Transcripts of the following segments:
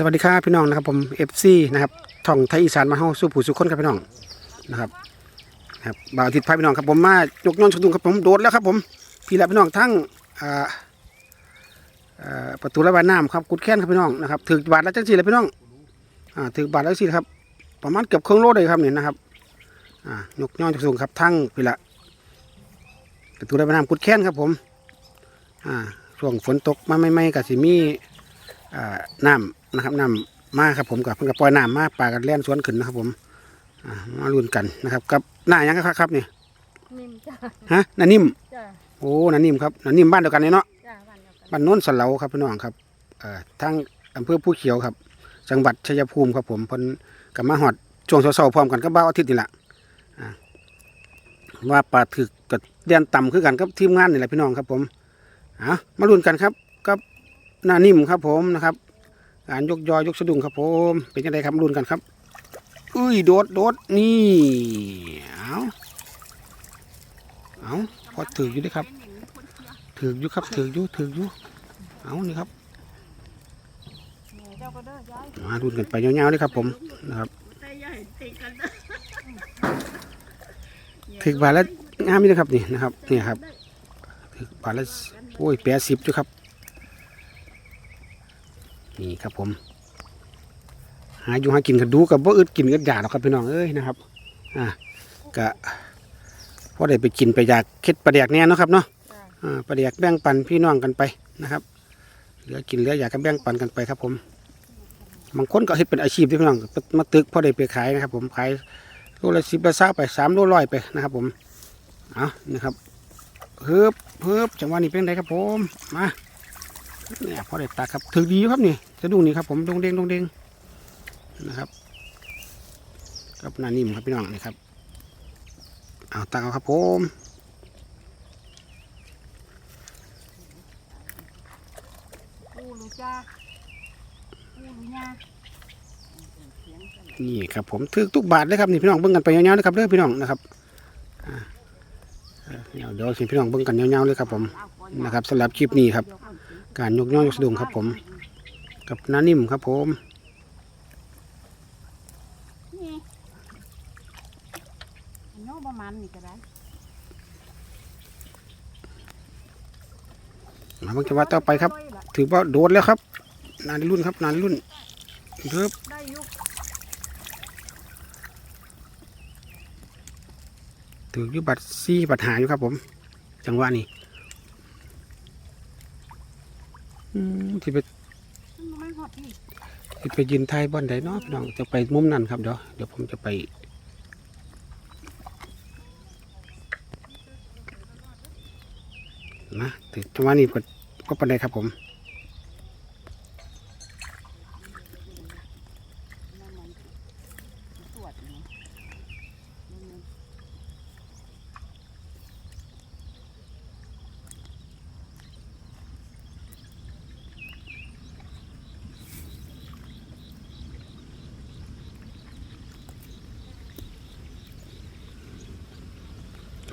สวัสดีครับพี่น้องนะครับผมเอฟซีนะครับท่องไทยอีสานมาเฮาสู้ผู้สู้คนครับพี่น้องนะครับนะครับบ่าวทิตย์พาพี่น้องครับผมมายกย้อนชุดุงครับผมโดดแล้วครับผมพี่และพี่น้องทั้งประตูระบายน้ำครับกุดแค้นครับพี่น้องนะครับถือบาทละจังสีเลยพี่น้องอ่าถือบาทละจังสี่ครับประมาณเกือบครึ่งโลเลยครับเนี่ยนะครับอ่ายกย้อนชุดุงครับทั้งพี่ละประตูระบายน้ำกุดแค้นครับผมอ่าช่วงฝนตกมาไม่ไม่ๆกับสิมีอ่าน้ำ นะครับน้ำมาครับผมกับเพิ่งกับปล่อยน้ำมาปลากันเล่นสวนขึ้นนะครับ ผมอ่ามาลุ้นกันนะครับกับหน้าหยังครับครับนี่นิ่มจ้าฮะหน้านิ่มจ้าโอ้หน้านิ่มครับหน้านิ่มบ้านเดียวกันเลยเนาะจ้าวันเดียวกันบ้านโน้นสะเหลาครับพี่น้องครับเอ่อทางอำเภอผู้เขียวครับ จังหวัดชัยภูมิครับผมเพิ่นกับมาหอดช่วงเช้าๆพร้อมกันกับบ้าวอาทิตย์นี่แหละอ่าว่าปลาถึกกับเรียนต่ำคือกันกับทีมงานนี่แหละพี่น้องครับผมอะมาลุ้นกันครับกับหน้านิ่มครับผมนะครับ การยกยอยกสะดุ้งครับผมเป็นยังไงครับรุ่นกันครับอุ้ยโดดโดดนี่เอาเอาพอถืออยู่ด้วยครับถืออยู่ครับถืออยู่ถืออยู่เอานี่ครับเจ้าก็เด้อยายมารุ่นกันไปยาวๆเลยครับผมนะครับแต่ยายติดกันถือบาทแล้วงามนี่นะครับนี่นะครับนี่ครับถือบาทแล้วโอ้ยแปดสิบจุครับ นี่ครับผม หาอยู่หากินกันดูกับบ่อึดกินอึดอยากหรอกครับพี่น้องเอ้ยนะครับอะกะพอได้ไปกินไปอยากเค็ดปลาแดกแน่เนาะครับเนาะจ้าอ่าปลาแดกแบ่งปันพี่น้องกันไปนะครับเหลือกินเหลืออยากก็แบ่งปันกันไปครับผมบางคนก็เฮ็ดเป็นอาชีพที่พี่น้องมาตึกพอได้ไปขายนะครับ ผมขายโลละสิบละเศร้าไปสามโลร้อยไปนะครับ ผมเอานะครับเฮิบเฮิบจังหวะนี้เป็นไงครับผมมา เนี่ยพอได้ตักครับถือดีอยู่ครับนี่จะดูนี่ครับผมดงเด้งดงเด้งนะครับกับหนานิ่มครับพี่น้องนี่ครับเอาตักเอาครับผมปูรู้จ้าปูรู้ยานี่ครับผมถือทุกบาทเลยครับนี่พี่น้องเบิ่งกันไปยาวๆเลยครับเด้อพี่น้องนะครับอ่าเอ่อเดี๋ยวเดี๋ยวสิพี่น้องเบิ่งกันยาวๆเลยครับผมนะครับสำหรับคลิปนี้ครับ การยกย่อยกสะดุงครับผม กับน้านิ่มครับผมนี่อันน้องประมาณนี่ก็ได้มาเบิ่งจังหวะต่อไปครับ ถือว่าโดดแล้วครับ นานรุ่นครับ นานรุ่นเทิบได้อยุกถืออยู่บัตรซี่บัตรหาอยู่ครับผม จังหวะนี้อืม ที่ไปที่ไปยืนไทยบอนใดเนาะพี่น้องจะไปมุมนั้นครับเดี๋ยวเดี๋ยวผมจะไปนะถึงจังหวะนี้ก็ก็ปันไดครับผม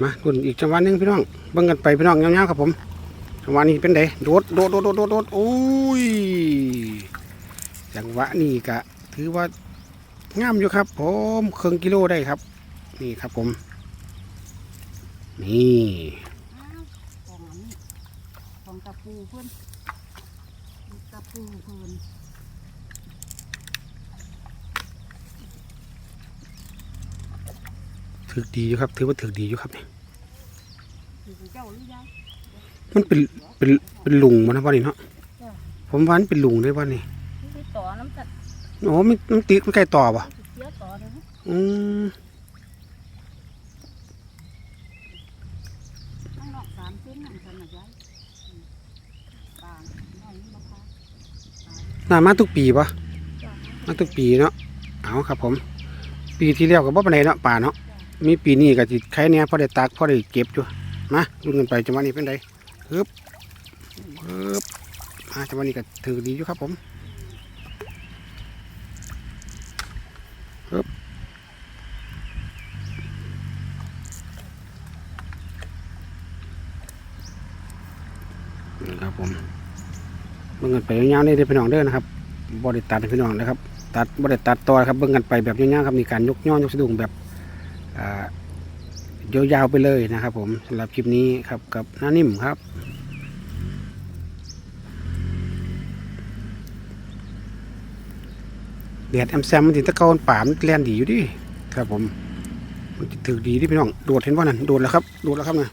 มารุ่นอีกจังหวะหนึงพี่น้องเบิ่งกันไปพี่น้องยาวๆครับผมจังหวะนี้เป็นไดโดดโดดโดดโดดโดดโอ้ยจังหวะนี้กะถือว่างามอยู่ครับผมครึ่งกิโลได้ครับ นี่ครับผม นี่ของอันนี้ของตะปูเพื่อนตะปูเพื่อน ถือดีอยู่ครับ ถือว่าถือดีอยู่ครับนี่คือเจ้าหรือยายมันเป็นเป็นเป็นลุงมันนะว่านี่เนาะผมว่ามันเป็นลุงได้ว่านี่ที่ต่อน้ำจัดโอ้มันมันติดมันใกล้ต่อป่ะเสียต่อเลยนะอืมข้างนอกสามเส้นนั่นคนน่ะยายบางน้อยนี่ราคาน่ามาทุกปีป่ะจ้ามาทุกปีเนาะเอาครับผม ปีที่แล้วก็บ่ปานใดเนาะป่าเนาะ มีปีนี้ก็สิใครเนี่ยพอได้ตักพอได้เก็บอยู่มาลุ้นกันไปจังหวะนี้เป็นไดฮึบฮึบมาจังหวะนี้ก็ถือดีอยู่ครับผมฮึบนี่ครับผมเบิ่งกันไปยาวๆนี่เด้อพี่น้องเด้อนะครับบริตัดให้พี่น้องนะครับ ตัดบริตัดต่อครับเบิ่งกันไปแบบย่างๆครับนี่การยกย่อยกสะดุ้งแบบ ยาวๆไปเลยนะครับ ผมสำหรับคลิปนี้ครับกับน้านิ่มครับแดดแอมแซมมันถึงตะเกอนป่ามันแลนดีอยู่ดิครับผมมันถือดีดิพี่น้องโดดเห็นว่านั่นโดดแล้วครับโดดแล้วครับนะ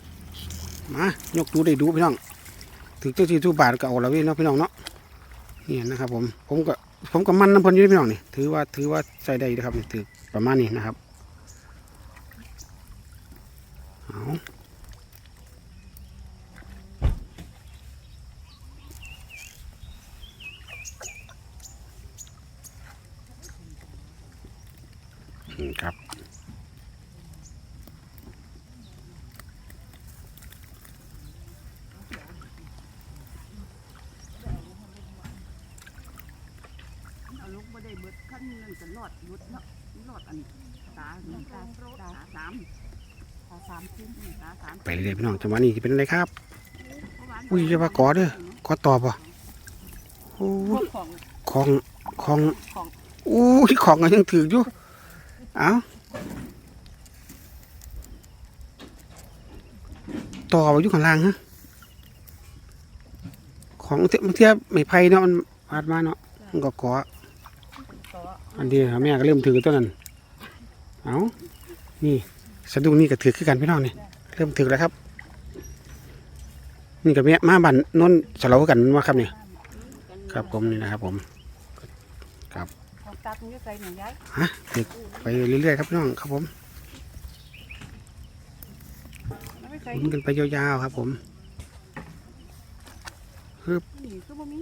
มายกดูได้ดูพี่น้องถือเจ้าที่ทุบาทก็เอาแล้วเว้ยเนาะพี่น้องเนาะนี่นะครับผมผมก็ผมก็มันน้ำเพลินอยู่ด้อพี่น้องนี่ถือว่าถือว่าใส่ได้นะครับถือประมาณนี้นะครับเอาอืม ครับเอาลูกบ่ได้เบิดขั้นนึงก็รอดรุดเนาะรอดอันตาหนึ่งตาตาสามตาสามชิ้นตาสามไปเรื่อยๆพี่น้องจังหวะนี้จะเป็นอะไรครับ อุ้ยจะว่ากอเด้อขอตอบป่ะโอ้พวยกของของของของอู้ที่ของก็ยังถืออยู่ เอาต่อไว้อยู่ข้างล่างฮะของเทียบเทียบไม่ไผ่เนาะมันพาดมาเนาะมันก็เกาะอันเดียวแม่ก็เริ่มถือตัวนั้นเอานี่สะดุ้งนี่ก็ถือขึ้นกันพี่น้องนี่เริ่มถือแล้วครับ นี่กับแม่มาบันน้นสลากันว่าครับเนี่ยครับผมนี่นะครับผมของ ตาตรงนี้ใส่หน่อยย้ายฮะถือไปเรื่อยๆครับพี่น้องครับผมแล้วไม่ใส่หมุนกันไปยาวๆครับผมนี่คือบ่มี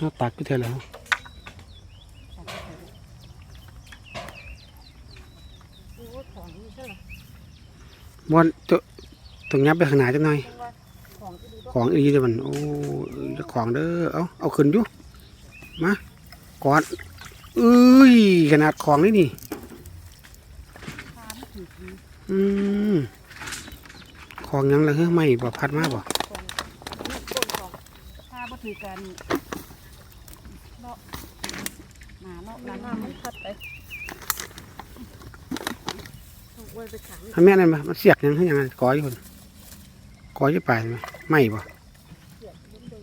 นอกตักก็เท่าแล้วโอ้ของนี่ใช่หรอบอนตัวตรงยับไปข้างหน้าจังหน่อย ของที่ดูของอีเด้อมันโอ้เจ้าของเด้อเอาเอาขึ้นอยู่มากอดเอ้ยขนาดของนี่นี่ทานถือดีอืมของหยังละเฮ้ยไม่บ่พัดมาบ่ของนี่ต้นของถ้าบ่ถือกันเนาะหมาเนาะหลานน้ำมันพัดไปถูกไว้ไปขังถ้าแม่นั่นบ่มันเสียกหยังให้หยังกออยู่คนกออยู่ปลายไหม ไม่บ่เสียบล้มเลย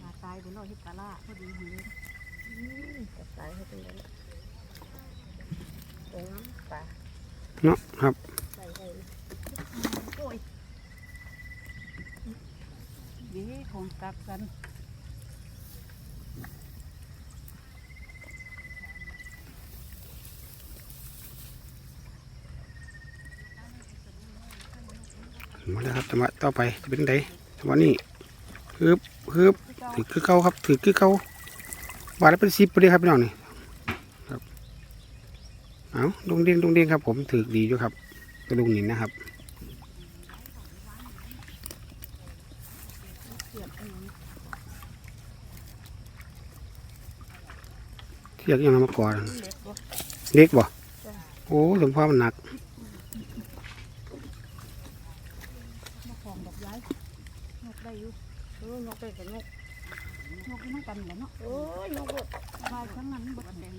หาตายบนโลกฮิตาล่าพอดีดีจะตายให้เป็นเลยโอ้ปลาเนาะครับโอ้ยเยวของกลับกัน มาแล้วครับจังหวะต่อไปจะเป็นไดจังหวะนี้ฮึบฮึบถือคือเขาครับถือคือเขาบาทละเป็นสิบไปเลยครับพี่น้องนี่ครับเอาดงเด้งดงเด้งครับ ผมถือดีอยู่ครับกระดุงนี่นะครับเสียบอันนี้เทียกยังมาก่อนเล็กบ่โอ้สมพรมันหนัก มาของดอกย้ายนก ได้อยู่เออนกได้กับนกนกที่นั่งกันเหรอเนาะโอ้ยนกเบิดบายทั้งนั้นบดแดง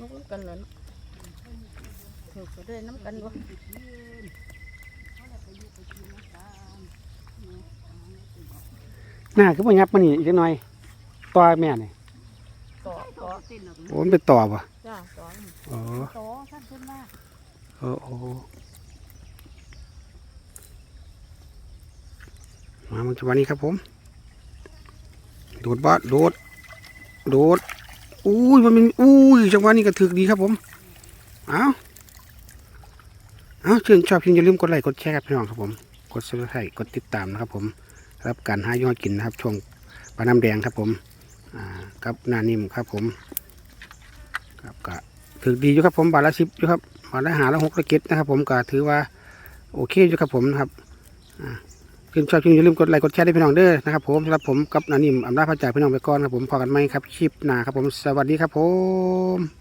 นกน้ำกันเหรอเนาะถูกไปด้วยน้ำกันวะหน้าคือพ่ยับมันนี่อีกหน่อยต่อแม่นี่ต่อต่อโอ้มันเป็นต่อบ่ะจ้าต่ออ๋อต่อท่านเพิ่นว่าโอ้โอ้ มาเมื่อจังหวะนี้ครับผมโดดบ่โดดโดดอุ้ยมันเป็นอุ้ยจังหวะนี้ก็ถือดีครับผม เอาเอาเชิญชอบพิมอย่าลืมกดไลค์กดแชร์ครับพี่น้องครับผม กดซับสไครต์กดติดตามนะครับผม รับการหายอดกินนะครับ ช่วงปลาน้ำแดงครับผม อ่ากับหนานิ่มครับผม ครับก็ถือดีอยู่ครับผม บาทละสิบอยู่ครับ บาทละหาละหกละเก็ดนะครับ ผมก็ถือว่าโอเคอยู่ครับผมนะครับ อ่า ชื่นชอบอย่าลืมกดไลค์กดแชร์ได้พี่น้องเด้อนะครับผมสำหรับผมกับนานิ่มอำนาพระจาพี่น้องไปก่อนครับผมพอกันไหมครับคลิปหน้าครับผมสวัสดีครับผม